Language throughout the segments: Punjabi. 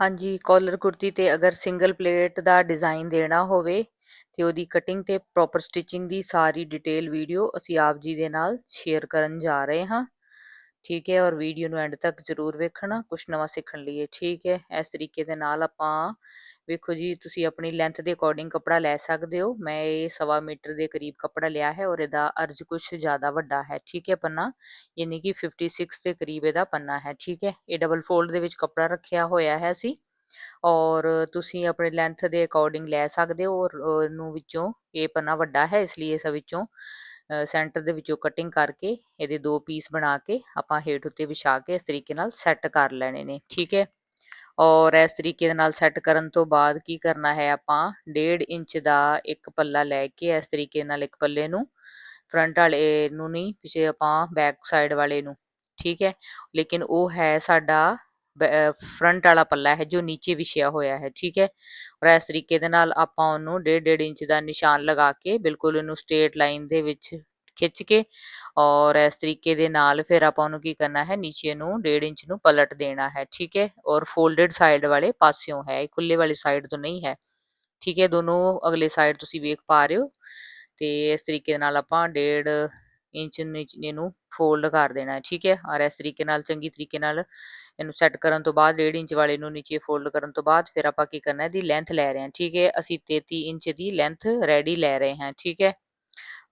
ਹਾਂਜੀ ਕਾਲਰ ਕੁੜਤੀ ਤੇ ਅਗਰ ਸਿੰਗਲ ਪਲੇਟ ਦਾ ਡਿਜ਼ਾਈਨ ਦੇਣਾ ਹੋਵੇ ਤੇ ਉਹਦੀ ਕਟਿੰਗ ਤੇ ਪ੍ਰੋਪਰ ਸਟਿਚਿੰਗ ਦੀ ਸਾਰੀ ਡਿਟੇਲ ਵੀਡੀਓ ਅਸੀਂ ਆਪ ਜੀ ਦੇ ਨਾਲ ਸ਼ੇਅਰ ਕਰਨ ਜਾ ਰਹੇ ਹਾਂ। ਠੀਕ ਹੈ, ਔਰ ਵੀਡੀਓ ਨੂੰ ਐਂਡ ਤੱਕ ਜ਼ਰੂਰ ਵੇਖਣਾ ਕੁਝ ਨਵਾਂ ਸਿੱਖਣ ਲਈ। ਠੀਕ ਹੈ, ਇਸ ਤਰੀਕੇ ਦੇ ਨਾਲ ਆਪਾਂ ਵੇਖੋ ਜੀ, ਤੁਸੀਂ ਆਪਣੀ ਲੈਂਥ ਦੇ ਅਕੋਰਡਿੰਗ ਕੱਪੜਾ ਲੈ ਸਕਦੇ ਹੋ। ਮੈਂ ਇਹ ਸਵਾ ਮੀਟਰ ਦੇ ਕਰੀਬ ਕੱਪੜਾ ਲਿਆ ਹੈ ਔਰ ਇਹਦਾ ਅਰਜ ਕੁਝ ਜ਼ਿਆਦਾ ਵੱਡਾ ਹੈ। ਠੀਕ ਹੈ ਪੰਨਾ, ਯਾਨੀ ਕਿ 56 ਦੇ ਕਰੀਬ ਇਹਦਾ ਪੰਨਾ ਹੈ। ਠੀਕ ਹੈ, ਇਹ ਡਬਲ ਫੋਲਡ ਦੇ ਵਿੱਚ ਕੱਪੜਾ ਰੱਖਿਆ ਹੋਇਆ ਹੈ ਅਸੀਂ। ਔਰ ਤੁਸੀਂ ਆਪਣੇ ਲੈਂਥ ਦੇ ਅਕੋਰਡਿੰਗ ਲੈ ਸਕਦੇ ਹੋ, ਔਰ ਨੂੰ ਵਿੱਚੋਂ ਇਹ ਪੰਨਾ ਵੱਡਾ ਹੈ, ਇਸ ਲਈ ਇਸ ਵਿੱਚੋਂ ਸੈਂਟਰ ਦੇ ਵਿੱਚੋਂ ਕਟਿੰਗ ਕਰਕੇ ਇਹਦੇ ਦੋ ਪੀਸ ਬਣਾ ਕੇ ਆਪਾਂ ਹੇਠ ਉੱਤੇ ਵਿਛਾ ਕੇ ਇਸ ਤਰੀਕੇ ਨਾਲ ਸੈੱਟ ਕਰ ਲੈਣੇ ਨੇ, ਠੀਕ ਹੈ? ਔਰ ਇਸ ਤਰੀਕੇ ਦੇ ਨਾਲ ਸੈੱਟ ਕਰਨ ਤੋਂ ਬਾਅਦ ਕੀ ਕਰਨਾ ਹੈ ਆਪਾਂ? 1.5 ਇੰਚ ਦਾ ਇੱਕ ਪੱਲਾ ਲੈ ਕੇ ਇਸ ਤਰੀਕੇ ਨਾਲ ਇੱਕ ਪੱਲੇ ਨੂੰ ਫਰੰਟ ਵਾਲੇ ਨੂੰ ਨਹੀਂ, ਪਿਛੇ ਆਪਾਂ ਬੈਕ ਸਾਈਡ ਵਾਲੇ ਨੂੰ, ਠੀਕ ਹੈ? ਲੇਕਿਨ ਉਹ ਹੈ ਸਾਡਾ ਫਰੰਟ ਵਾਲਾ ਪੱਲਾ ਹੈ ਜੋ ਨੀਚੇ ਵਿਛਿਆ ਹੋਇਆ ਹੈ, ਠੀਕ ਹੈ? ਔਰ ਇਸ ਤਰੀਕੇ ਦੇ ਨਾਲ ਆਪਾਂ ਉਹਨੂੰ 1.5 ਇੰਚ ਦਾ ਨਿਸ਼ਾਨ ਲਗਾ ਕੇ ਬਿਲਕੁਲ ਉਹਨੂੰ ਸਟ੍ਰੇਟ ਲਾਈਨ ਦੇ ਵਿੱਚ ਖਿੱਚ ਕੇ ਔਰ ਇਸ ਤਰੀਕੇ ਦੇ ਨਾਲ ਫਿਰ ਆਪਾਂ ਉਹਨੂੰ ਕੀ ਕਰਨਾ ਹੈ? ਨੀਚੇ ਨੂੰ 1.5 ਇੰਚ ਨੂੰ ਪਲਟ ਦੇਣਾ ਹੈ, ਠੀਕ ਹੈ? ਔਰ ਫੋਲਡਡ ਸਾਈਡ ਵਾਲੇ ਪਾਸਿਓਂ ਹੈ ਖੁੱਲੇ ਵਾਲੀ ਸਾਈਡ ਤੋਂ ਨਹੀਂ ਹੈ, ਠੀਕ ਹੈ? ਦੋਨੋਂ ਅਗਲੇ ਸਾਈਡ ਤੁਸੀਂ ਵੇਖ ਪਾ ਰਹੇ ਹੋ ਤੇ ਇਸ ਤਰੀਕੇ ਨਾਲ ਆਪਾਂ 1.5 ਇੰਚ ਨੀਚੇ ਨੂੰ ਫੋਲਡ ਕਰ ਦੇਣਾ ਹੈ ਠੀਕ ਹੈ? ਔਰ ਇਸ ਤਰੀਕੇ ਨਾਲ, ਚੰਗੀ ਤਰੀਕੇ ਨਾਲ ਇਹਨੂੰ ਸੈੱਟ ਕਰਨ ਤੋਂ ਬਾਅਦ 1.5 ਇੰਚ ਵਾਲੇ ਨੂੰ ਨੀਚੇ ਫੋਲਡ ਕਰਨ ਤੋਂ ਬਾਅਦ ਫਿਰ ਆਪਾਂ ਕੀ ਕਰਨਾ ਹੈ ਦੀ ਲੈਂਥ ਲੈ ਰਹੇ ਹਾਂ, ਠੀਕ ਹੈ? ਅਸੀਂ 33 ਇੰਚ ਦੀ ਲੈਂਥ ਰੈਡੀ ਲੈ ਰਹੇ ਹਾਂ, ਠੀਕ ਹੈ?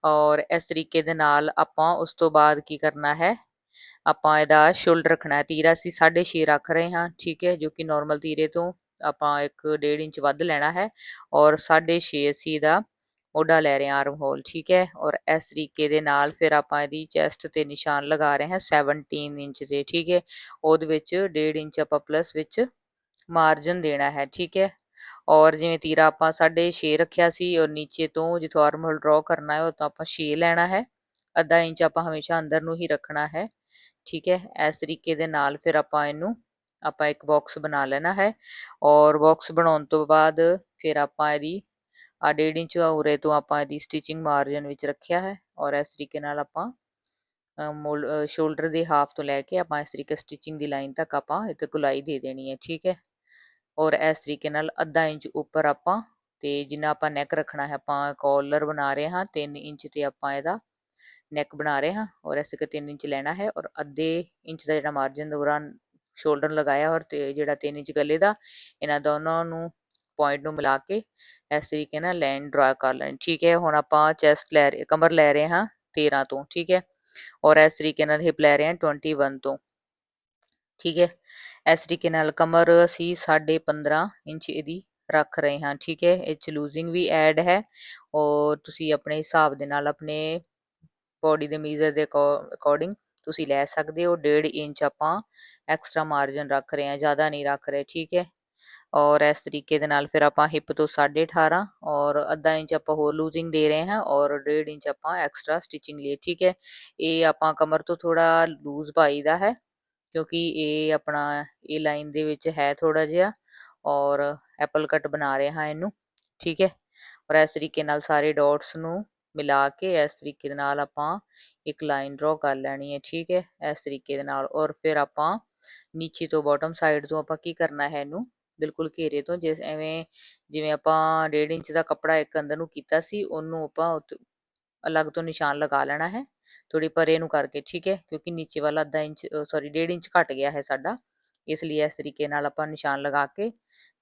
ਔਰ ਇਸ ਤਰੀਕੇ ਦੇ ਨਾਲ ਆਪਾਂ ਉਸ ਤੋਂ ਬਾਅਦ ਕੀ ਕਰਨਾ ਹੈ? ਆਪਾਂ ਇਹਦਾ ਸ਼ੋਲਡਰ ਰੱਖਣਾ ਹੈ, ਤੀਰਾ ਅਸੀਂ 6.5 ਰੱਖ ਰਹੇ ਹਾਂ, ਠੀਕ ਹੈ? ਜੋ ਕਿ ਨਾਰਮਲ ਤੀਰੇ ਤੋਂ ਆਪਾਂ ਇੱਕ 1.5 ਇੰਚ ਵੱਧ ਲੈਣਾ ਹੈ, ਔਰ 6.5 ਅਸੀਂ ਇਹਦਾ ਮੋਢਾ ਲੈ ਰਹੇ ਹਾਂ ਆਰਮ ਹੋਲ ਠੀਕ ਹੈ? ਔਰ ਇਸ ਤਰੀਕੇ ਦੇ ਨਾਲ ਫਿਰ ਆਪਾਂ ਇਹਦੀ ਚੈਸਟ ਤੇ ਨਿਸ਼ਾਨ ਲਗਾ ਰਹੇ ਹਾਂ 17 ਇੰਚ ਦੇ, ਠੀਕ ਹੈ? ਉਹਦੇ ਵਿੱਚ 1.5 ਇੰਚ ਆਪਾਂ ਪਲੱਸ ਵਿੱਚ ਮਾਰਜਨ ਦੇਣਾ ਹੈ, ਠੀਕ ਹੈ? ਔਰ ਜਿਵੇਂ ਤੀਰਾ ਆਪਾਂ 6.5 ਰੱਖਿਆ ਸੀ ਔਰ ਨੀਚੇ ਤੋਂ ਜਿੱਥੋਂ ਆਰਮ ਹੋਲ ਡਰਾ ਕਰਨਾ ਹੈ ਉਹ ਤਾਂ ਆਪਾਂ 6 ਲੈਣਾ ਹੈ। ਅੱਧਾ ਇੰਚ ਆਪਾਂ ਹਮੇਸ਼ਾ ਅੰਦਰ ਨੂੰ ਹੀ ਰੱਖਣਾ ਹੈ, ਠੀਕ ਹੈ? ਇਸ ਤਰੀਕੇ ਦੇ ਨਾਲ ਫਿਰ ਆਪਾਂ ਇਹਨੂੰ, ਆਪਾਂ ਇੱਕ ਬਾਕਸ ਬਣਾ ਲੈਣਾ ਹੈ। ਔਰ ਬਾਕਸ ਬਣਾਉਣ ਤੋਂ ਬਾਅਦ ਫਿਰ ਆਪਾਂ ਇਹਦੀ ਆ 1.5 ਇੰਚ ਉਰੇ ਤੋਂ ਆਪਾਂ ਇਹਦੀ ਸਟਿਚਿੰਗ ਮਾਰਜਨ ਵਿੱਚ ਰੱਖਿਆ ਹੈ ਔਰ ਇਸ ਤਰੀਕੇ ਨਾਲ ਆਪਾਂ ਮੋਲ ਸ਼ੋਲਡਰ ਦੇ ਹਾਫ ਤੋਂ ਲੈ ਕੇ ਆਪਾਂ ਇਸ ਤਰੀਕੇ ਸਟਿਚਿੰਗ ਦੀ ਲਾਈਨ ਤੱਕ ਆਪਾਂ ਇੱਥੇ ਗੁਲਾਈ ਦੇ ਦੇਣੀ ਹੈ, ਠੀਕ ਹੈ? ਔਰ ਇਸ ਤਰੀਕੇ ਨਾਲ ਅੱਧਾ ਇੰਚ ਉੱਪਰ ਆਪਾਂ ਤੇ ਜਿੰਨਾ ਆਪਾਂ ਨੈਕ ਰੱਖਣਾ ਹੈ ਆਪਾਂ ਕਾਲਰ ਬਣਾ ਰਹੇ ਹਾਂ 3 ਇੰਚ ਤੇ ਆਪਾਂ ਇਹਦਾ ਨੈਕ ਬਣਾ ਰਹੇ ਹਾਂ ਔਰ ਇਸ ਤਰੀਕੇ 3 ਇੰਚ ਲੈਣਾ ਹੈ ਔਰ ਅੱਧੇ ਇੰਚ ਦਾ ਜਿਹੜਾ ਮਾਰਜਨ ਦੌਰਾਨ ਸ਼ੋਲਡਰ ਲਗਾਇਆ ਔਰ ਤੇ ਜਿਹੜਾ 3 ਇੰਚ ਗਲੇ ਦਾ, ਇਹਨਾਂ ਦੋਨਾਂ ਨੂੰ ਪੁਆਇੰਟ ਨੂੰ ਮਿਲਾ ਕੇ ਇਸ ਤਰੀਕੇ ਨਾਲ ਲਾਈਨ ਡਰਾ ਕਰ ਲੈਣੀ, ਠੀਕ ਹੈ, ਹੁਣ ਆਪਾਂ ਚੈਸਟ ਲੈ ਰਹੇ, ਕਮਰ ਲੈ ਰਹੇ ਹਾਂ 13 ਤੋਂ, ਠੀਕ ਹੈ, ਔਰ ਇਸ ਤਰੀਕੇ ਨਾਲ ਹਿਪ ਲੈ ਰਹੇ ਹਾਂ 21 ਤੋਂ, ਠੀਕ ਹੈ, ਇਸ ਤਰੀਕੇ ਨਾਲ ਕਮਰ ਅਸੀਂ 15.5 ਇੰਚ ਇਹਦੀ ਰੱਖ ਰਹੇ ਹਾਂ, ਠੀਕ ਹੈ, ਇਹ ਚ ਲੂਜ਼ਿੰਗ ਵੀ ਐਡ ਹੈ, ਔਰ ਤੁਸੀਂ ਆਪਣੇ ਹਿਸਾਬ ਦੇ ਨਾਲ ਆਪਣੇ ਬੋਡੀ ਦੇ ਮੀਜ਼ਰ ਦੇ ਅਕੋਰਡਿੰਗ ਤੁਸੀਂ ਲੈ ਸਕਦੇ ਹੋ 1.5 ਇੰਚ ਆਪਾਂ ਐਕਸਟਰਾ ਮਾਰਜਨ ਰੱਖ ਰਹੇ ਹਾਂ, ਜ਼ਿਆਦਾ ਨਹੀਂ ਰੱਖ ਰਹੇ, ਠੀਕ ਹੈ ਔਰ ਇਸ ਤਰੀਕੇ ਦੇ ਨਾਲ ਫਿਰ ਆਪਾਂ ਹਿੱਪ ਤੋਂ 18.5 ਔਰ ਅੱਧਾ ਇੰਚ ਆਪਾਂ ਹੋਰ ਲੂਜ਼ਿੰਗ ਦੇ ਰਹੇ ਹਾਂ ਔਰ 1.5 ਇੰਚ ਆਪਾਂ ਐਕਸਟਰਾ ਸਟਿਚਿੰਗ ਲਈ ਠੀਕ ਹੈ। ਇਹ ਆਪਾਂ ਕਮਰ ਤੋਂ ਥੋੜਾ ਲੂਜ਼ ਪਾਈਦਾ ਹੈ ਕਿਉਂਕਿ ਇਹ ਆਪਣਾ ਇਹ ਲਾਈਨ ਦੇ ਵਿੱਚ ਹੈ ਥੋੜਾ ਜਿਹਾ ਔਰ ਐਪਲ ਕੱਟ ਬਣਾ ਰਹੇ ਹਾਂ ਇਹਨੂੰ, ਠੀਕ ਹੈ। ਔਰ ਇਸ ਤਰੀਕੇ ਨਾਲ ਸਾਰੇ ਡਾਟਸ ਨੂੰ ਮਿਲਾ ਕੇ ਇਸ ਤਰੀਕੇ ਦੇ ਨਾਲ ਆਪਾਂ ਇੱਕ ਲਾਈਨ ਡਰਾ ਕਰ ਲੈਣੀ ਹੈ, ਠੀਕ ਹੈ। ਇਸ ਤਰੀਕੇ ਦੇ ਨਾਲ ਔਰ ਫਿਰ ਆਪਾਂ ਨੀਚੇ ਤੋਂ ਬਾਟਮ ਸਾਈਡ ਤੋਂ ਆਪਾਂ ਕੀ ਕਰਨਾ ਹੈ ਇਹਨੂੰ ਬਿਲਕੁਲ ਘੇਰੇ ਤੋਂ, ਜਿਸ ਐਵੇਂ ਜਿਵੇਂ ਆਪਾਂ 1.5 ਇੰਚ ਦਾ ਕੱਪੜਾ ਇੱਕ ਅੰਦਰ ਨੂੰ ਕੀਤਾ ਸੀ, ਉਹਨੂੰ ਆਪਾਂ ਅਲੱਗ ਤੋਂ ਨਿਸ਼ਾਨ ਲਗਾ ਲੈਣਾ ਹੈ ਥੋੜੀ ਪਰੇ ਨੂੰ ਕਰਕੇ, ਠੀਕ ਹੈ? ਕਿਉਂਕਿ ਨੀਚੇ ਵਾਲਾ ਅੱਧਾ ਇੰਚ ਸੌਰੀ 1.5 ਇੰਚ ਘਟ ਗਿਆ ਹੈ ਸਾਡਾ, ਇਸ ਲਈ ਇਸ ਤਰੀਕੇ ਨਾਲ ਆਪਾਂ ਨਿਸ਼ਾਨ ਲਗਾ ਕੇ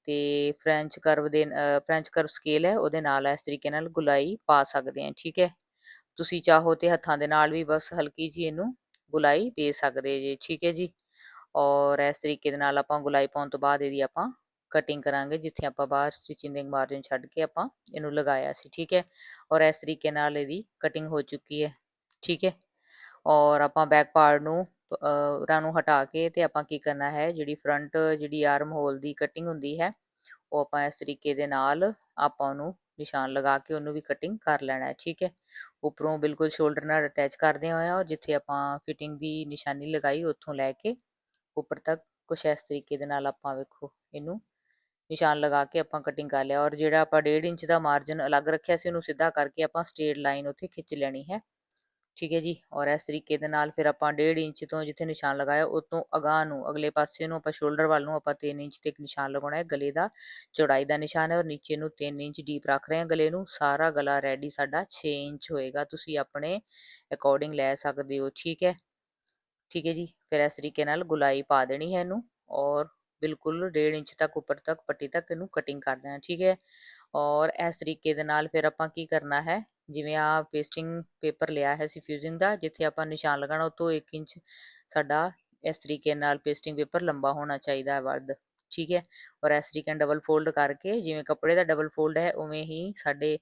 ਤੇ ਫ੍ਰੈਂਚ ਕਰਵ ਦੇ ਫ੍ਰੈਂਚ ਕਰਵ ਸਕੇਲ ਹੈ, ਉਹਦੇ ਨਾਲ ਇਸ ਤਰੀਕੇ ਨਾਲ ਗੁਲਾਈ ਪਾ ਸਕਦੇ ਹਾਂ, ਠੀਕ ਹੈ? ਤੁਸੀਂ ਚਾਹੋ ਤੇ ਹੱਥਾਂ ਦੇ ਨਾਲ ਵੀ ਬਸ ਹਲਕੀ ਜੀ ਇਹਨੂੰ ਗੁਲਾਈ ਦੇ ਸਕਦੇ ਜੀ, ਠੀਕ ਹੈ ਜੀ? ਔਰ ਇਸ ਤਰੀਕੇ ਦੇ ਨਾਲ ਆਪਾਂ ਗੁਲਾਈ ਪਾਉਣ ਤੋਂ ਬਾਅਦ ਇਹਦੀ ਆਪਾਂ ਕਟਿੰਗ ਕਰਾਂਗੇ, ਜਿੱਥੇ ਆਪਾਂ ਬਾਹਰ ਸਟਿਚਿੰਗ ਮਾਰਜਨ ਛੱਡ ਕੇ ਆਪਾਂ ਇਹਨੂੰ ਲਗਾਇਆ ਸੀ, ਠੀਕ ਹੈ? ਔਰ ਇਸ ਤਰੀਕੇ ਨਾਲ ਇਹਦੀ ਕਟਿੰਗ ਹੋ ਚੁੱਕੀ ਹੈ, ਠੀਕ ਹੈ? ਔਰ ਆਪਾਂ ਬੈਕ ਪਾਰਟ ਨੂੰ ਰਾਂ ਨੂੰ ਹਟਾ ਕੇ ਤੇ ਆਪਾਂ ਕੀ ਕਰਨਾ ਹੈ, ਜਿਹੜੀ ਫਰੰਟ ਜਿਹੜੀ ਆਰਮ ਹੋਲ ਦੀ ਕਟਿੰਗ ਹੁੰਦੀ ਹੈ, ਉਹ ਆਪਾਂ ਇਸ ਤਰੀਕੇ ਦੇ ਨਾਲ ਆਪਾਂ ਉਹਨੂੰ ਨਿਸ਼ਾਨ ਲਗਾ ਕੇ ਉਹਨੂੰ ਵੀ ਕਟਿੰਗ ਕਰ ਲੈਣਾ ਹੈ, ਠੀਕ ਹੈ? ਉੱਪਰੋਂ ਬਿਲਕੁਲ ਸ਼ੋਲਡਰ ਨਾਲ ਅਟੈਚ ਕਰਦੇ ਹੋਇਆ ਔਰ ਜਿੱਥੇ ਆਪਾਂ ਫਿਟਿੰਗ ਦੀ ਨਿਸ਼ਾਨੀ ਲਗਾਈ, ਉੱਥੋਂ ਲੈ ਕੇ ਉੱਪਰ ਤੱਕ ਕੁਛ ਇਸ ਤਰੀਕੇ ਦੇ ਨਾਲ ਆਪਾਂ ਵੇਖੋ, ਇਹਨੂੰ ਨਿਸ਼ਾਨ ਲਗਾ ਕੇ ਆਪਾਂ ਕਟਿੰਗ ਕਰ ਲਿਆ ਔਰ ਜਿਹੜਾ ਆਪਾਂ 1.5 ਇੰਚ ਦਾ ਮਾਰਜਨ ਅਲੱਗ ਰੱਖਿਆ ਸੀ ਉਹਨੂੰ ਸਿੱਧਾ ਕਰਕੇ ਆਪਾਂ ਸਟ੍ਰੇਟ ਲਾਈਨ ਉੱਥੇ ਖਿੱਚ ਲੈਣੀ ਹੈ। ਠੀਕ ਹੈ ਜੀ? ਔਰ ਇਸ ਤਰੀਕੇ ਦੇ ਨਾਲ ਫਿਰ ਆਪਾਂ 1.5 ਇੰਚ ਤੋਂ ਜਿੱਥੇ ਨਿਸ਼ਾਨ ਲਗਾਇਆ ਉਹ ਤੋਂ ਅਗਾਂਹ ਨੂੰ, ਅਗਲੇ ਪਾਸੇ ਨੂੰ ਆਪਾਂ ਸ਼ੋਲਡਰ ਵੱਲ ਨੂੰ ਆਪਾਂ 3 ਇੰਚ ਤੇ ਇੱਕ ਨਿਸ਼ਾਨ ਲਗਾਉਣਾ ਹੈ। ਗਲੇ ਦਾ ਚੌੜਾਈ ਦਾ ਨਿਸ਼ਾਨ ਹੈ ਔਰ ਨੀਚੇ ਨੂੰ 3 ਇੰਚ ਡੀਪ ਰੱਖ ਰਹੇ ਹਾਂ ਗਲੇ ਨੂੰ। ਸਾਰਾ ਗਲਾ ਰੈਡੀ ਸਾਡਾ 6 ਇੰਚ ਹੋਏਗਾ। ਤੁਸੀਂ ਆਪਣੇ ਅਕੋਰਡਿੰਗ ਲੈ ਸਕਦੇ ਹੋ। ਠੀਕ ਹੈ? ਠੀਕ ਹੈ ਜੀ? ਫਿਰ ਇਸ ਤਰੀਕੇ ਨਾਲ ਗੁਲਾਈ ਪਾ ਦੇਣੀ ਹੈ ਇਹਨੂੰ ਔਰ ਬਿਲਕੁਲ ਡੇਢ ਇੰਚ ਤੱਕ, ਉੱਪਰ ਤੱਕ, ਪੱਟੀ ਤੱਕ ਇਹਨੂੰ ਕਟਿੰਗ ਕਰ ਦੇਣਾ, ਠੀਕ ਹੈ। ਔਰ ਇਸ ਤਰੀਕੇ ਦੇ ਨਾਲ ਫਿਰ ਆਪਾਂ ਕੀ ਕਰਨਾ ਹੈ, ਜਿਵੇਂ ਆ ਪੇਸਟਿੰਗ ਪੇਪਰ ਲਿਆ ਹੈ ਸੀ ਫਿਊਜ਼ਿੰਗ ਦਾ, ਜਿੱਥੇ ਆਪਾਂ ਨਿਸ਼ਾਨ ਲਗਾਉਣਾ, ਉਹ ਤੋਂ 1 ਇੰਚ ਸਾਡਾ ਇਸ ਤਰੀਕੇ ਨਾਲ ਪੇਸਟਿੰਗ ਪੇਪਰ ਲੰਬਾ ਹੋਣਾ ਚਾਹੀਦਾ ਹੈ ਵੱਧ। ਠੀਕ ਹੈ, ਔਰ ਇਸ ਤਰੀਕੇ ਨਾਲ ਡਬਲ ਫੋਲਡ ਕਰਕੇ ਜਿਵੇਂ ਕੱਪੜੇ ਦਾ ਡਬਲ ਫੋਲਡ ਹੈ, ਉਵੇਂ ਹੀ ਸਾਡੇ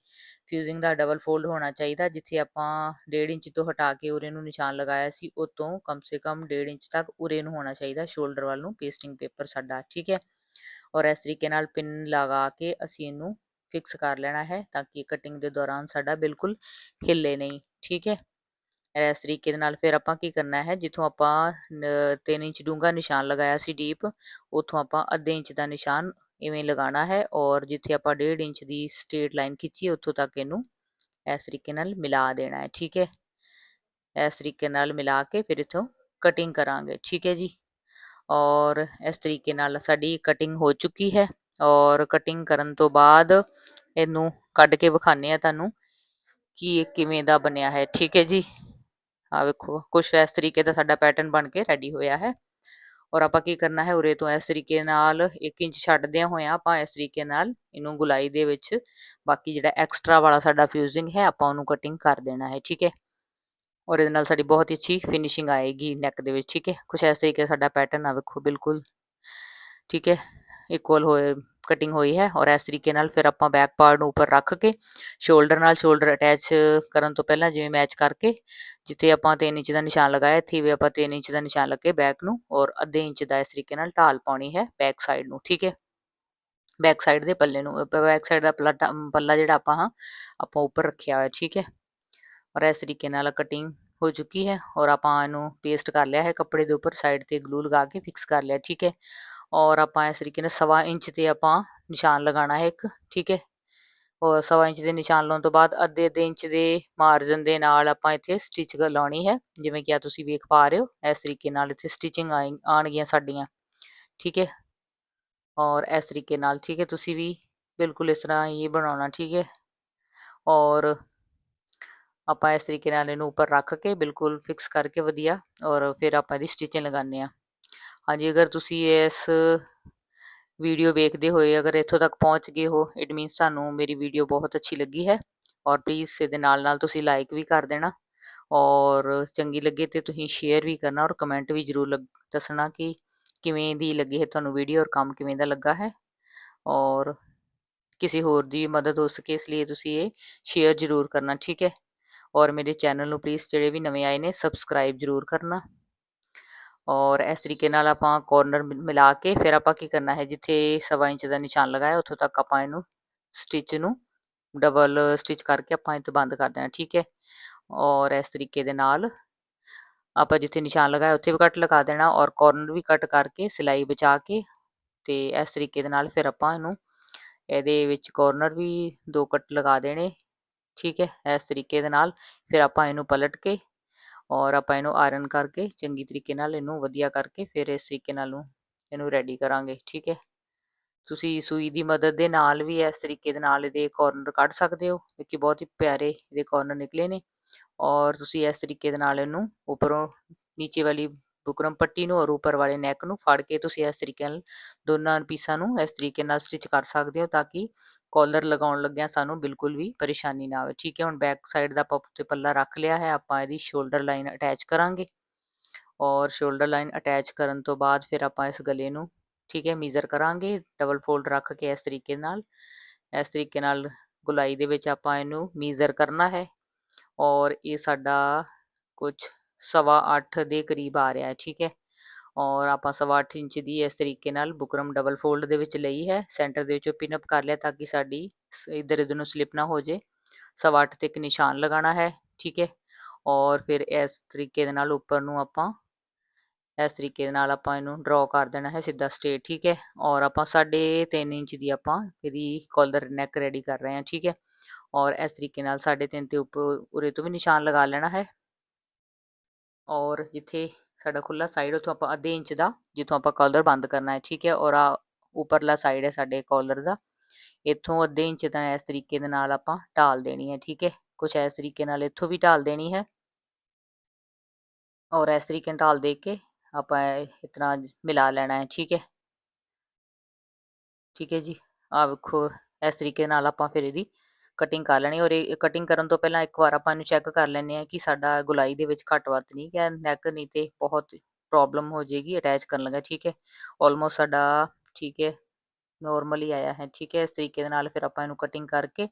ਫਿਊਜ਼ਿੰਗ ਦਾ ਡਬਲ ਫੋਲਡ ਹੋਣਾ ਚਾਹੀਦਾ, ਜਿੱਥੇ ਆਪਾਂ 1.5 ਇੰਚ ਤੋਂ ਹਟਾ ਕੇ ਉਰੇ ਨੂੰ ਨਿਸ਼ਾਨ ਲਗਾਇਆ ਸੀ ਉਹ ਤੋਂ ਕਮ ਸੇ ਕਮ 1.5 ਇੰਚ ਤੱਕ ਉਰੇ ਨੂੰ ਹੋਣਾ ਚਾਹੀਦਾ ਸ਼ੋਲਡਰ ਵੱਲ ਨੂੰ ਪੇਸਟਿੰਗ ਪੇਪਰ ਸਾਡਾ, ਠੀਕ ਹੈ। ਔਰ ਇਸ ਤਰੀਕੇ ਨਾਲ ਪਿੰਨ ਲਗਾ ਕੇ ਅਸੀਂ ਇਹਨੂੰ ਫਿਕਸ ਕਰ ਲੈਣਾ ਹੈ, ਤਾਂ ਕਿ ਕਟਿੰਗ ਦੇ ਦੌਰਾਨ ਸਾਡਾ ਬਿਲਕੁਲ ਹਿੱਲੇ ਨਹੀਂ, ਠੀਕ ਹੈ। ਇਸ ਤਰੀਕੇ ਦੇ ਨਾਲ ਫਿਰ ਆਪਾਂ ਕੀ ਕਰਨਾ ਹੈ, ਜਿੱਥੋਂ ਆਪਾਂ 3 ਇੰਚ ਡੂੰਘਾ ਨਿਸ਼ਾਨ ਲਗਾਇਆ ਸੀ ਡੀਪ, ਉੱਥੋਂ ਆਪਾਂ ਅੱਧੇ ਇੰਚ ਦਾ ਨਿਸ਼ਾਨ ਇਵੇਂ ਲਗਾਉਣਾ ਹੈ ਔਰ ਜਿੱਥੇ ਆਪਾਂ 1.5 ਇੰਚ ਦੀ ਸਟ੍ਰੇਟ ਲਾਈਨ ਖਿੱਚੀ, ਉੱਥੋਂ ਤੱਕ ਇਹਨੂੰ ਇਸ ਤਰੀਕੇ ਨਾਲ ਮਿਲਾ ਦੇਣਾ ਹੈ, ਠੀਕ ਹੈ? ਇਸ ਤਰੀਕੇ ਨਾਲ ਮਿਲਾ ਕੇ ਫਿਰ ਇਥੋਂ ਕਟਿੰਗ ਕਰਾਂਗੇ, ਠੀਕ ਹੈ ਜੀ? ਔਰ ਇਸ ਤਰੀਕੇ ਨਾਲ ਸਾਡੀ ਕਟਿੰਗ ਹੋ ਚੁੱਕੀ ਹੈ ਔਰ ਕਟਿੰਗ ਕਰਨ ਤੋਂ ਬਾਅਦ ਇਹਨੂੰ ਕੱਢ ਕੇ ਵਿਖਾਣੇ ਆ ਤੁਹਾਨੂੰ ਕਿ ਇਹ ਕਿਵੇਂ ਦਾ ਬਣਿਆ ਹੈ, ਠੀਕ ਹੈ ਜੀ? ਆ ਵੇਖੋ ਕੁਝ ਇਸ ਤਰੀਕੇ ਦਾ ਸਾਡਾ ਪੈਟਰਨ ਬਣ ਕੇ ਰੈਡੀ ਹੋਇਆ ਹੈ। ਔਰ ਆਪਾਂ ਕੀ ਕਰਨਾ ਹੈ, ਉਰੇ ਤੋਂ ਇਸ ਤਰੀਕੇ ਨਾਲ 1 ਇੰਚ ਛੱਡਦਿਆਂ ਹੋਇਆਂ ਆਪਾਂ ਇਸ ਤਰੀਕੇ ਨਾਲ ਇਹਨੂੰ ਗੁਲਾਈ ਦੇ ਵਿੱਚ ਬਾਕੀ ਜਿਹੜਾ ਐਕਸਟਰਾ ਵਾਲਾ ਸਾਡਾ ਫਿਊਜ਼ਿੰਗ ਹੈ, ਆਪਾਂ ਉਹਨੂੰ ਕਟਿੰਗ ਕਰ ਦੇਣਾ ਹੈ, ਠੀਕ ਹੈ? ਔਰ ਇਹਦੇ ਨਾਲ ਸਾਡੀ ਬਹੁਤ ਹੀ ਅੱਛੀ ਫਿਨਿਸ਼ਿੰਗ ਆਏਗੀ ਨੈਕ ਦੇ ਵਿੱਚ, ਠੀਕ ਹੈ? ਕੁਝ ਇਸ ਤਰੀਕੇ ਸਾਡਾ ਪੈਟਰਨ ਆ ਵੇਖੋ, ਬਿਲਕੁਲ, ਠੀਕ ਹੈ? ਇਕੁਅਲ ਹੋਏ ਕਟਿੰਗ ਹੋਈ ਹੈ ਔਰ ਇਸ ਤਰੀਕੇ ਨਾਲ ਫਿਰ ਆਪਾਂ ਬੈਕ ਪਾਰਟ ਨੂੰ ਉੱਪਰ ਰੱਖ ਕੇ ਸ਼ੋਲਡਰ ਨਾਲ ਸ਼ੋਲਡਰ ਅਟੈਚ ਕਰਨ ਤੋਂ ਪਹਿਲਾਂ ਜਿਵੇਂ ਮੈਚ ਕਰਕੇ ਜਿੱਥੇ ਆਪਾਂ 3 ਇੰਚ ਦਾ ਨਿਸ਼ਾਨ ਲਗਾਇਆ, ਇੱਥੇ ਵੀ ਆਪਾਂ 3 ਇੰਚ ਦਾ ਨਿਸ਼ਾਨ ਲੱਗੇ ਬੈਕ ਨੂੰ ਔਰ ਅੱਧੇ ਇੰਚ ਦਾ ਇਸ ਤਰੀਕੇ ਨਾਲ ਢਾਲ ਪਾਉਣੀ ਹੈ ਬੈਕ ਸਾਈਡ ਨੂੰ, ਠੀਕ ਹੈ? ਬੈਕ ਸਾਈਡ ਦੇ ਪੱਲੇ ਨੂੰ ਬੈਕ ਸਾਈਡ ਦਾ ਪੱਲਾ ਜਿਹੜਾ ਆਪਾਂ ਹਾਂ, ਆਪਾਂ ਉੱਪਰ ਰੱਖਿਆ ਹੋਇਆ, ਠੀਕ ਹੈ? ਔਰ ਇਸ ਤਰੀਕੇ ਨਾਲ ਕਟਿੰਗ ਹੋ ਚੁੱਕੀ ਹੈ ਔਰ ਆਪਾਂ ਇਹਨੂੰ ਪੇਸਟ ਕਰ ਲਿਆ ਹੈ ਕੱਪੜੇ ਦੇ ਉੱਪਰ ਸਾਈਡ ਤੇ ਗਲੂ ਲਗਾ ਕੇ ਫਿਕਸ ਕਰ ਲਿਆ, ਠੀਕ ਹੈ? ਔਰ ਆਪਾਂ ਇਸ ਤਰੀਕੇ ਨਾਲ ਸਵਾ ਇੰਚ ਤੇ ਆਪਾਂ ਨਿਸ਼ਾਨ ਲਗਾਉਣਾ ਹੈ ਇੱਕ ਠੀਕ ਹੈ ਔਰ ਸਵਾ ਇੰਚ ਦੇ ਨਿਸ਼ਾਨ ਲਾਉਣ ਤੋਂ ਬਾਅਦ ਅੱਧੇ ਅੱਧੇ ਇੰਚ ਦੇ ਮਾਰਜਨ ਦੇ ਨਾਲ ਆਪਾਂ ਇੱਥੇ ਸਟਿਚ ਲਾਉਣੀ ਹੈ ਜਿਵੇਂ ਕਿ ਆ ਤੁਸੀਂ ਵੇਖ ਪਾ ਰਹੇ ਹੋ ਇਸ ਤਰੀਕੇ ਨਾਲ ਇੱਥੇ ਸਟਿਚਿੰਗ ਆਣਗੀਆਂ ਸਾਡੀਆਂ ਠੀਕ ਹੈ ਔਰ ਇਸ ਤਰੀਕੇ ਨਾਲ ਠੀਕ ਹੈ ਤੁਸੀਂ ਵੀ ਬਿਲਕੁਲ ਇਸ ਤਰ੍ਹਾਂ ਇਹ ਬਣਾਉਣਾ ਠੀਕ ਹੈ ਔਰ ਆਪਾਂ ਇਸ ਤਰੀਕੇ ਨਾਲ ਇਹਨੂੰ ਉੱਪਰ ਰੱਖ ਕੇ ਬਿਲਕੁਲ ਫਿਕਸ ਕਰਕੇ ਵਧੀਆ ਔਰ ਫਿਰ ਆਪਾਂ ਇਹਦੀ ਸਟਿਚਿੰਗ ਲਗਾਉਂਦੇ ਆ ਹਾਂਜੀ, ਅਗਰ ਤੁਸੀਂ ਇਸ ਵੀਡੀਓ ਵੇਖਦੇ ਹੋਏ ਅਗਰ ਇੱਥੋਂ ਤੱਕ ਪਹੁੰਚ ਗਏ ਹੋ ਇਟ ਮੀਨਸ ਤੁਹਾਨੂੰ ਮੇਰੀ ਵੀਡੀਓ ਬਹੁਤ ਅੱਛੀ ਲੱਗੀ ਹੈ ਔਰ ਪਲੀਜ਼ ਇਹਦੇ ਨਾਲ ਨਾਲ ਤੁਸੀਂ ਲਾਈਕ ਵੀ ਕਰ ਦੇਣਾ ਔਰ ਚੰਗੀ ਲੱਗੇ ਤੇ ਤੁਸੀਂ ਸ਼ੇਅਰ ਵੀ ਕਰਨਾ ਔਰ ਕਮੈਂਟ ਵੀ ਜ਼ਰੂਰ ਦੱਸਣਾ ਕਿ ਕਿਵੇਂ ਦੀ ਲੱਗੀ ਹੈ ਤੁਹਾਨੂੰ ਵੀਡੀਓ ਔਰ ਕੰਮ ਕਿਵੇਂ ਦਾ ਲੱਗਾ ਹੈ ਔਰ ਕਿਸੇ ਹੋਰ ਦੀ ਮਦਦ ਹੋ ਸਕੇ, ਇਸ ਲਈ ਤੁਸੀਂ ਇਹ ਸ਼ੇਅਰ ਜ਼ਰੂਰ ਕਰਨਾ, ਠੀਕ ਹੈ? ਔਰ ਮੇਰੇ ਚੈਨਲ ਨੂੰ ਪਲੀਜ਼ ਜਿਹੜੇ ਵੀ ਨਵੇਂ ਆਏ ਨੇ ਸਬਸਕ੍ਰਾਈਬ ਜ਼ਰੂਰ ਕਰਨਾ। ਔਰ ਇਸ ਤਰੀਕੇ ਨਾਲ ਆਪਾਂ ਕੋਰਨਰ ਮਿਲਾ ਕੇ ਫਿਰ ਆਪਾਂ ਕੀ ਕਰਨਾ ਹੈ, ਜਿੱਥੇ ਸਵਾ ਇੰਚ ਦਾ ਨਿਸ਼ਾਨ ਲਗਾਇਆ, ਉੱਥੋਂ ਤੱਕ ਆਪਾਂ ਇਹਨੂੰ ਸਟਿਚ ਨੂੰ ਡਬਲ ਸਟਿਚ ਕਰਕੇ ਆਪਾਂ ਇਹ ਤੋਂ ਬੰਦ ਕਰ ਦੇਣਾ, ਠੀਕ ਹੈ? ਔਰ ਇਸ ਤਰੀਕੇ ਦੇ ਨਾਲ ਆਪਾਂ ਜਿੱਥੇ ਨਿਸ਼ਾਨ ਲਗਾਇਆ, ਉੱਥੇ ਵੀ ਕੱਟ ਲਗਾ ਦੇਣਾ ਔਰ ਕੋਰਨਰ ਵੀ ਕੱਟ ਕਰਕੇ ਸਿਲਾਈ ਬਚਾ ਕੇ ਤੇ ਇਸ ਤਰੀਕੇ ਦੇ ਨਾਲ ਫਿਰ ਆਪਾਂ ਇਹਨੂੰ ਇਹਦੇ ਵਿੱਚ ਕੋਰਨਰ ਵੀ ਦੋ ਕੱਟ ਲਗਾ ਦੇਣੇ, ਠੀਕ ਹੈ? ਇਸ ਤਰੀਕੇ ਦੇ ਨਾਲ ਫਿਰ ਆਪਾਂ ਇਹਨੂੰ ਪਲਟ ਕੇ ਔਰ ਆਪਾਂ ਇਹਨੂੰ ਆਇਰਨ ਕਰਕੇ ਚੰਗੀ ਤਰੀਕੇ ਨਾਲ ਇਹਨੂੰ ਵਧੀਆ ਕਰਕੇ ਫਿਰ ਇਸ ਤਰੀਕੇ ਨਾਲ ਨੂੰ ਇਹਨੂੰ ਰੈਡੀ ਕਰਾਂਗੇ, ਠੀਕ ਹੈ? ਤੁਸੀਂ ਸੂਈ ਦੀ ਮਦਦ ਦੇ ਨਾਲ ਵੀ ਇਸ ਤਰੀਕੇ ਦੇ ਨਾਲ ਇਹਦੇ ਕਾਰਨਰ ਕੱਢ ਸਕਦੇ ਹੋ ਕਿਉਂਕਿ ਬਹੁਤ ਹੀ ਪਿਆਰੇ ਇਹਦੇ ਕਾਰਨਰ ਨਿਕਲੇ ਨੇ ਔਰ ਤੁਸੀਂ ਇਸ ਤਰੀਕੇ ਦੇ ਨਾਲ ਇਹਨੂੰ ਉੱਪਰੋਂ ਨੀਚੇ ਵਾਲੀ ਬੁਕਰਮ ਪੱਟੀ ਨੂੰ ਔਰ ਉੱਪਰ ਵਾਲੇ ਨੈਕ ਨੂੰ ਫੜ ਕੇ ਤੁਸੀਂ ਇਸ ਤਰੀਕੇ ਨਾਲ ਦੋਨਾਂ ਪੀਸਾਂ ਨੂੰ ਇਸ ਤਰੀਕੇ ਨਾਲ ਸਟਿਚ ਕਰ ਸਕਦੇ ਹੋ ਤਾਂ ਕਿ ਕਾਲਰ ਲਗਾਉਣ ਲੱਗਿਆਂ ਸਾਨੂੰ ਬਿਲਕੁਲ ਵੀ ਪਰੇਸ਼ਾਨੀ ਨਾ ਆਵੇ। ਠੀਕ ਹੈ, ਹੁਣ ਬੈਕ ਸਾਈਡ ਦਾ ਆਪਾਂ ਉੱਤੇ ਪੱਲਾ ਰੱਖ ਲਿਆ ਹੈ, ਆਪਾਂ ਇਹਦੀ ਸ਼ੋਲਡਰ ਲਾਈਨ ਅਟੈਚ ਕਰਾਂਗੇ। ਔਰ ਸ਼ੋਲਡਰ ਲਾਈਨ ਅਟੈਚ ਕਰਨ ਤੋਂ ਬਾਅਦ ਫਿਰ ਆਪਾਂ ਇਸ ਗਲੇ ਨੂੰ, ਠੀਕ ਹੈ, ਮੀਜ਼ਰ ਕਰਾਂਗੇ, ਡਬਲ ਫੋਲਡ ਰੱਖ ਕੇ ਇਸ ਤਰੀਕੇ ਨਾਲ। ਇਸ ਤਰੀਕੇ ਨਾਲ ਗੁਲਾਈ ਦੇ ਵਿੱਚ ਆਪਾਂ ਇਹਨੂੰ ਮੀਜ਼ਰ ਕਰਨਾ ਹੈ। ਔਰ ਇਹ ਸਾਡਾ ਕੁਝ ਸਵਾ 8 ਦੇ ਕਰੀਬ ਆ ਰਿਹਾ ਹੈ, ਠੀਕ ਹੈ। ਔਰ ਆਪਾਂ ਸਵਾ 8 ਇੰਚ ਦੀ ਇਸ ਤਰੀਕੇ ਨਾਲ ਬੁਕਰਮ ਡਬਲ ਫੋਲਡ ਦੇ ਵਿੱਚ ਲਈ ਹੈ, ਸੈਂਟਰ ਦੇ ਵਿੱਚੋਂ ਪਿਨ ਅਪ ਕਰ ਲਿਆ ਤਾਂ ਕਿ ਸਾਡੀ ਇਧਰ ਇਧਰ ਨੂੰ ਸਲਿਪ ਨਾ ਹੋ ਜੇ ਸਵਾ 8 ਤੇ ਇੱਕ ਨਿਸ਼ਾਨ ਲਗਾਉਣਾ ਹੈ, ਠੀਕ ਹੈ। ਔਰ ਫਿਰ ਇਸ ਤਰੀਕੇ ਦੇ ਨਾਲ ਉੱਪਰ ਨੂੰ ਆਪਾਂ, ਇਸ ਤਰੀਕੇ ਦੇ ਨਾਲ ਆਪਾਂ ਇਹਨੂੰ ਡਰਾ ਕਰ ਦੇਣਾ ਹੈ ਸਿੱਧਾ ਸਟੇਟ, ਠੀਕ ਹੈ। ਔਰ ਆਪਾਂ 3.5 ਇੰਚ ਦੀ ਆਪਾਂ ਇਹਦੀ ਕਾਲਰ ਨੈਕ ਰੈਡੀ ਕਰ ਰਹੇ ਹਾਂ, ਠੀਕ ਹੈ। ਔਰ ਇਸ ਤਰੀਕੇ ਨਾਲ 3.5 ਤੇ ਉੱਪਰ ਉਰੇ ਤੋਂ ਵੀ ਨਿਸ਼ਾਨ ਲਗਾ ਲੈਣਾ ਹੈ। ਔਰ ਜਿੱਥੇ ਸਾਡਾ ਖੁੱਲਾ ਸਾਈਡ ਉੱਥੋਂ ਆਪਾਂ ਅੱਧੇ ਇੰਚ ਦਾ, ਜਿੱਥੋਂ ਆਪਾਂ ਕਾਲਰ ਬੰਦ ਕਰਨਾ ਹੈ, ਠੀਕ ਹੈ, ਔਰ ਆ ਉੱਪਰਲਾ ਸਾਈਡ ਹੈ ਸਾਡੇ ਕਾਲਰ ਦਾ। ਇੱਥੋਂ ਅੱਧੇ ਇੰਚ ਤਾਂ ਇਸ ਤਰੀਕੇ ਦੇ ਨਾਲ ਆਪਾਂ ਢਾਲ ਦੇਣੀ ਹੈ, ਠੀਕ ਹੈ ਕੁਝ ਇਸ ਤਰੀਕੇ ਨਾਲ ਇੱਥੋਂ ਵੀ ਢਾਲ ਦੇਣੀ ਹੈ। ਔਰ ਇਸ ਤਰੀਕੇ ਨਾਲ ਢਾਲ ਦੇ ਕੇ ਆਪਾਂ ਇਤਨਾ ਮਿਲਾ ਲੈਣਾ ਹੈ, ਠੀਕ ਹੈ। ਠੀਕ ਹੈ ਜੀ ਆ ਵੇਖੋ, ਇਸ ਤਰੀਕੇ ਨਾਲ ਆਪਾਂ ਫਿਰ ਇਹਦੀ ਕਟਿੰਗ ਕਰ ਲੈਣੀ, ਔਰ ਇਹ ਕਟਿੰਗ ਕਰਨ ਤੋਂ ਪਹਿਲਾਂ ਇੱਕ ਵਾਰ ਆਪਾਂ ਇਹਨੂੰ ਚੈੱਕ ਕਰ ਲੈਂਦੇ ਆ ਕਿ ਸਾਡਾ ਗੁਲਾਈ ਦੇ ਵਿੱਚ ਘੱਟ ਵੱਧ ਨਹੀਂ ਗਿਆ ਨੈਕ ਨਹੀਂ ਤੇ ਬਹੁਤ ਪ੍ਰੋਬਲਮ ਹੋ ਜਾਏਗੀ ਅਟੈਚ ਕਰਨ ਲੱਗਾ, ਠੀਕ ਹੈ? ਆਲਮੋਸਟ ਸਾਡਾ ਠੀਕ ਹੈ ਨਾਰਮਲੀ ਆਇਆ ਹੈ, ਠੀਕ ਹੈ? ਇਸ ਤਰੀਕੇ ਦੇ ਨਾਲ ਫਿਰ ਆਪਾਂ ਇਹਨੂੰ ਕਟਿੰਗ ਕਰਕੇ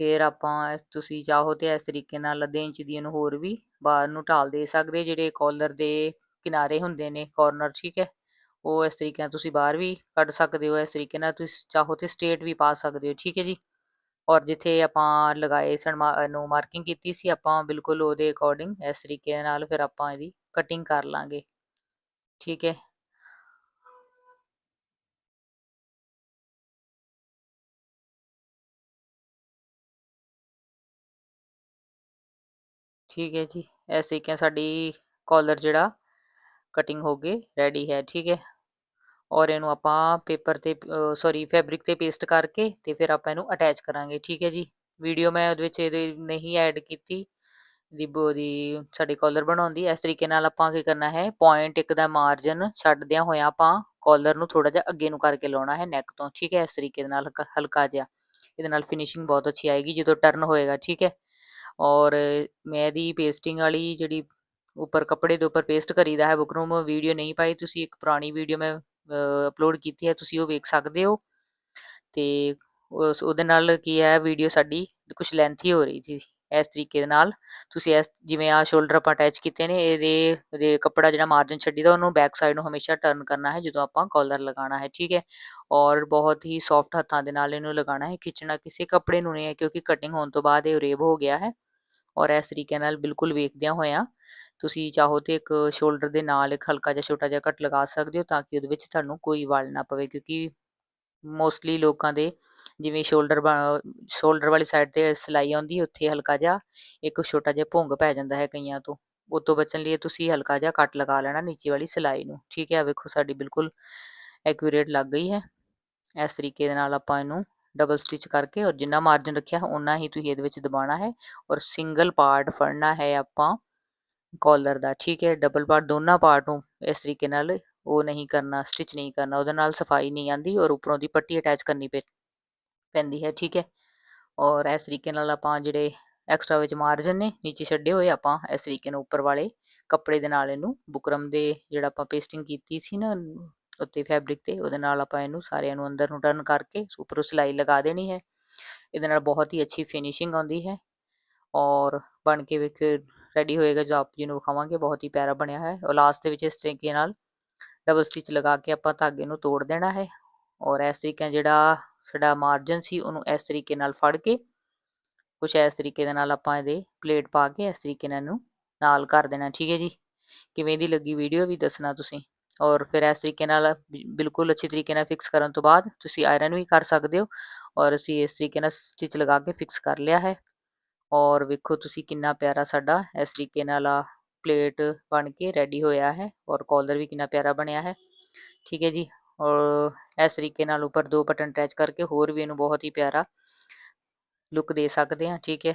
ਫਿਰ ਆਪਾਂ ਤੁਸੀਂ ਚਾਹੋ ਤੇ ਇਸ ਤਰੀਕੇ ਨਾਲ ਅੱਧੇ ਇੰਚ ਦੀ ਇਹਨੂੰ ਹੋਰ ਵੀ ਬਾਹਰ ਨੂੰ ਢਾਲ ਦੇ ਸਕਦੇ, ਜਿਹੜੇ ਕਾਲਰ ਦੇ ਕਿਨਾਰੇ ਹੁੰਦੇ ਨੇ ਕਾਰਨਰ ਠੀਕ ਹੈ? ਉਹ ਇਸ ਤਰੀਕੇ ਨਾਲ ਤੁਸੀਂ ਬਾਹਰ ਵੀ ਕੱਢ ਸਕਦੇ ਹੋ, ਇਸ ਤਰੀਕੇ ਨਾਲ ਤੁਸੀਂ ਚਾਹੋ ਤੇ ਸਟੇਟ ਵੀ ਪਾ ਸਕਦੇ ਹੋ, ਠੀਕ ਹੈ ਜੀ? ਔਰ ਜਿੱਥੇ ਆਪਾਂ ਲਗਾਏ ਸਨ ਨੂੰ ਮਾਰਕਿੰਗ ਕੀਤੀ ਸੀ, ਆਪਾਂ ਬਿਲਕੁਲ ਉਹਦੇ ਅਕੋਰਡਿੰਗ ਇਸ ਤਰੀਕੇ ਨਾਲ ਫਿਰ ਆਪਾਂ ਇਹਦੀ ਕਟਿੰਗ ਕਰ ਲਾਂਗੇ। ਠੀਕ ਹੈ? ਠੀਕ ਹੈ ਜੀ, ਇਸ ਤਰੀਕੇ ਸਾਡੀ ਕਾਲਰ ਜਿਹੜਾ ਕਟਿੰਗ ਹੋ ਗਈ ਰੈਡੀ ਹੈ। ਠੀਕ ਹੈ? ਔਰ ਇਹਨੂੰ ਆਪਾਂ ਪੇਪਰ ਤੇ ਸੌਰੀ ਫੈਬਰਿਕ ਤੇ ਪੇਸਟ ਕਰਕੇ ਤੇ ਫਿਰ ਆਪਾਂ ਇਹਨੂੰ ਅਟੈਚ ਕਰਾਂਗੇ, ਠੀਕ ਹੈ ਜੀ? ਵੀਡੀਓ ਮੈਂ ਉਹਦੇ ਵਿੱਚ ਇਹਦੇ ਨਹੀਂ ਐਡ ਕੀਤੀ ਦੀ ਬੋਦੀ ਸਾਡੀ ਕਾਲਰ ਬਣਾਉਂਦੀ ਇਸ ਤਰੀਕੇ ਨਾਲ ਆਪਾਂ ਕੀ ਕਰਨਾ ਹੈ ਪੁਆਇੰਟ ਇੱਕ ਦਾ ਮਾਰਜਨ ਛੱਡਦਿਆਂ ਹੋਇਆ ਆਪਾਂ ਕਾਲਰ ਨੂੰ ਥੋੜਾ ਜਿਹਾ ਅੱਗੇ ਨੂੰ ਕਰਕੇ ਲਾਉਣਾ ਹੈ ਨੈਕ ਤੋਂ, ਠੀਕ ਹੈ? ਇਸ ਤਰੀਕੇ ਦੇ ਨਾਲ ਹਲਕਾ ਜਿਹਾ। ਇਹਦੇ ਨਾਲ ਫਿਨਿਸ਼ਿੰਗ ਬਹੁਤ ਅੱਛੀ ਆਏਗੀ ਜਦੋਂ ਟਰਨ ਹੋਏਗਾ, ਠੀਕ ਹੈ? ਔਰ ਮੈਂ ਦੀ ਪੇਸਟਿੰਗ ਵਾਲੀ ਜਿਹੜੀ ਉੱਪਰ ਕੱਪੜੇ ਦੇ ਉੱਪਰ ਪੇਸਟ ਕਰੀਦਾ ਹੈ ਬੁਕਰੂਮ ਵੀਡੀਓ ਨਹੀਂ ਪਾਈ ਤੁਸੀਂ, ਇੱਕ ਪੁਰਾਣੀ ਵੀਡੀਓ ਮੈਂ ਅਪਲੋਡ ਕੀਤੀ ਹੈ, ਤੁਸੀਂ ਉਹ ਵੇਖ ਸਕਦੇ ਹੋ। ਤੇ ਉਸ, ਉਹਦੇ ਨਾਲ ਕੀ ਹੈ ਵੀਡੀਓ ਸਾਡੀ ਕੁਝ ਲੈਂਥੀ ਹੋ ਰਹੀ ਸੀ ਇਸ ਤਰੀਕੇ ਦੇ ਨਾਲ। ਤੁਸੀਂ ਇਸ, ਜਿਵੇਂ ਆ ਸ਼ੋਲਡਰ ਆਪਾਂ ਅਟੈਚ ਕੀਤੇ ਨੇ, ਇਹਦੇ ਇਹਦੇ ਕੱਪੜਾ ਜਿਹੜਾ ਮਾਰਜਨ ਛੱਡੀਦਾ, ਉਹਨੂੰ ਬੈਕ ਸਾਈਡ ਨੂੰ ਹਮੇਸ਼ਾ ਟਰਨ ਕਰਨਾ ਹੈ, ਜਦੋਂ ਆਪਾਂ ਕਾਲਰ ਲਗਾਉਣਾ ਹੈ, ਠੀਕ ਹੈ। ਔਰ ਬਹੁਤ ਹੀ ਸੌਫਟ ਹੱਥਾਂ ਦੇ ਨਾਲ ਇਹਨੂੰ ਲਗਾਉਣਾ ਹੈ, ਖਿੱਚਣਾ ਕਿਸੇ ਕੱਪੜੇ ਨੂੰ ਨਹੀਂ ਹੈ, ਕਿਉਂਕਿ ਕਟਿੰਗ ਹੋਣ ਤੋਂ ਬਾਅਦ ਇਹ ਰੇਬ ਹੋ ਗਿਆ ਹੈ। ਔਰ ਇਸ ਤਰੀਕੇ ਨਾਲ ਬਿਲਕੁਲ ਵੇਖਦਿਆਂ ਹੋਇਆਂ ਤੁਸੀਂ ਚਾਹੋ ਤੇ ਇੱਕ ਸ਼ੋਲਡਰ ਦੇ ਨਾਲ ਇੱਕ ਹਲਕਾ ਜਿਹਾ ਛੋਟਾ ਜਿਹਾ ਕੱਟ ਲਗਾ ਸਕਦੇ ਹੋ ਤਾਂ ਕਿ ਉਹਦੇ ਵਿੱਚ ਤੁਹਾਨੂੰ ਕੋਈ ਵਲ ਨਾ ਪਵੇ ਕਿਉਂਕਿ ਮੋਸਟਲੀ ਲੋਕਾਂ ਦੇ ਜਿਵੇਂ ਸ਼ੋਲਡਰ ਸ਼ੋਲਡਰ ਵਾਲੀ ਸਾਈਡ ਤੇ ਸਿਲਾਈ ਆਉਂਦੀ ਉੱਥੇ ਹਲਕਾ ਜਿਹਾ ਇੱਕ ਛੋਟਾ ਜਿਹਾ ਭੁੰਗ ਪੈ ਜਾਂਦਾ ਹੈ ਕਈਆਂ ਤੋਂ। ਉਹ ਤੋਂ ਬਚਣ ਲਈ ਤੁਸੀਂ ਹਲਕਾ ਜਿਹਾ ਕੱਟ ਲਗਾ ਲੈਣਾ ਨੀਚੇ ਵਾਲੀ ਸਿਲਾਈ ਨੂੰ। ਠੀਕ ਹੈ ਵੇਖੋ ਸਾਡੀ ਬਿਲਕੁਲ ਐਕੂਰੇਟ ਲੱਗ ਗਈ ਹੈ। ਇਸ ਤਰੀਕੇ ਦੇ ਨਾਲ ਆਪਾਂ ਇਹਨੂੰ ਡਬਲ ਸਟਿਚ ਕਰਕੇ ਔਰ ਜਿੰਨਾ ਮਾਰਜਨ ਰੱਖਿਆ ਉਨਾ ਹੀ ਤੁਸੀਂ ਇਹਦੇ ਵਿੱਚ ਦਬਾਉਣਾ ਹੈ ਔਰ ਸਿੰਗਲ ਪਾਰਟ ਫੜਨਾ ਹੈ ਆਪਾਂ। ਕੋਲਰ ਦਾ, ਠੀਕ ਹੈ ਡਬਲ ਪਾਰਟ ਦੋਨਾਂ ਪਾਰਟ ਨੂੰ ਇਸ ਤਰੀਕੇ ਨਾਲ ਉਹ ਨਹੀਂ ਕਰਨਾ ਸਟਿਚ ਨਹੀਂ ਕਰਨਾ, ਉਹਦੇ ਨਾਲ ਸਫ਼ਾਈ ਨਹੀਂ ਆਂਦੀ ਔਰ ਉੱਪਰੋਂ ਦੀ ਪੱਟੀ ਅਟੈਚ ਕਰਨੀ ਪੈ, ਪੈਂਦੀ ਹੈ, ਠੀਕ ਹੈ। ਔਰ ਇਸ ਤਰੀਕੇ ਨਾਲ ਆਪਾਂ ਜਿਹੜੇ ਐਕਸਟਰਾ ਵਿੱਚ ਮਾਰਜਨ ਨੇ, ਨੀਚੇ ਛੱਡੇ ਹੋਏ, ਆਪਾਂ ਇਸ ਤਰੀਕੇ ਨਾਲ ਉੱਪਰ ਵਾਲੇ ਕੱਪੜੇ ਦੇ ਨਾਲ ਇਹਨੂੰ ਬੁਕਰਮ ਦੇ ਜਿਹੜਾ ਆਪਾਂ ਪੇਸਟਿੰਗ ਕੀਤੀ ਸੀ ਨਾ, ਉੱਤੇ ਫੈਬਰਿਕ ਤੇ, ਉਹਦੇ ਨਾਲ ਆਪਾਂ ਇਹਨੂੰ ਸਾਰਿਆਂ ਨੂੰ ਅੰਦਰ ਨੂੰ ਟਰਨ ਕਰਕੇ ਉੱਪਰੋਂ ਸਿਲਾਈ ਲਗਾ ਦੇਣੀ ਹੈ। ਇਹਦੇ ਨਾਲ ਬਹੁਤ ਹੀ ਅੱਛੀ ਫਿਨਿਸ਼ਿੰਗ ਆਉਂਦੀ ਹੈ ਔਰ ਬਣ ਕੇ ਵੇਖ ਰੈਡੀ ਹੋਏਗਾ ਜੋ ਆਪ ਜੀ ਨੂੰ ਵਿਖਾਵਾਂਗੇ, ਬਹੁਤ ਹੀ ਪਿਆਰਾ ਬਣਿਆ ਹੈ ਔਰ ਲਾਸਟ ਦੇ ਵਿੱਚ ਇਸ ਤਰੀਕੇ ਨਾਲ ਡਬਲ ਸਟਿਚ ਲਗਾ ਕੇ ਆਪਾਂ ਧਾਗੇ ਨੂੰ ਤੋੜ ਦੇਣਾ ਹੈ ਔਰ ਇਸ ਤਰੀਕੇ ਜਿਹੜਾ ਸਾਡਾ ਮਾਰਜਨ ਸੀ ਉਹਨੂੰ ਇਸ ਤਰੀਕੇ ਨਾਲ ਫੜ ਕੇ ਕੁਝ ਇਸ ਤਰੀਕੇ ਦੇ ਨਾਲ ਆਪਾਂ ਇਹਦੇ ਪਲੇਟ ਪਾ ਕੇ ਇਸ ਤਰੀਕੇ ਨਾਲ ਇਹਨੂੰ ਨਾਲ ਕਰ ਦੇਣਾ, ਠੀਕ ਹੈ ਜੀ? ਕਿਵੇਂ ਦੀ ਲੱਗੀ ਵੀਡੀਓ ਵੀ ਦੱਸਣਾ ਤੁਸੀਂ ਔਰ ਫਿਰ ਇਸ ਤਰੀਕੇ ਨਾਲ ਬਿਲਕੁਲ ਅੱਛੇ ਤਰੀਕੇ ਨਾਲ ਫਿਕਸ ਕਰਨ ਤੋਂ ਬਾਅਦ ਤੁਸੀਂ ਆਇਰਨ ਵੀ ਕਰ ਸਕਦੇ ਹੋ ਔਰ ਅਸੀਂ ਇਸ ਤਰੀਕੇ ਨਾਲ ਸਟਿਚ ਲਗਾ ਕੇ ਫਿਕਸ ਕਰ ਲਿਆ ਹੈ। ਔਰ ਵੇਖੋ ਤੁਸੀਂ ਕਿੰਨਾ ਪਿਆਰਾ ਸਾਡਾ ਇਸ ਤਰੀਕੇ ਨਾਲ ਆ ਪਲੇਟ ਬਣ ਕੇ ਰੈਡੀ ਹੋਇਆ ਹੈ ਔਰ ਕਾਲਰ ਵੀ ਕਿੰਨਾ ਪਿਆਰਾ ਬਣਿਆ ਹੈ। ਠੀਕ ਹੈ ਜੀ, ਔਰ ਇਸ ਤਰੀਕੇ ਨਾਲ ਉੱਪਰ ਦੋ ਬਟਨ ਅਟੈਚ ਕਰਕੇ ਹੋਰ ਵੀ ਇਹਨੂੰ ਬਹੁਤ ਹੀ ਪਿਆਰਾ ਲੁੱਕ ਦੇ ਸਕਦੇ ਹਾਂ, ਠੀਕ ਹੈ।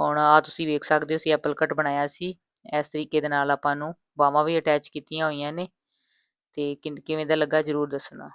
ਹੁਣ ਆ ਤੁਸੀਂ ਵੇਖ ਸਕਦੇ ਹੋ ਸੀ ਐਪਲ ਕਟ ਬਣਾਇਆ ਸੀ। ਇਸ ਤਰੀਕੇ ਦੇ ਨਾਲ ਆਪਾਂ ਨੂੰ ਬਾਹਾਂ ਵੀ ਅਟੈਚ ਕੀਤੀਆਂ ਹੋਈਆਂ ਨੇ। ਤੇ ਕਿਵੇਂ ਦਾ ਲੱਗਾ ਜਰੂਰ ਦੱਸਣਾ।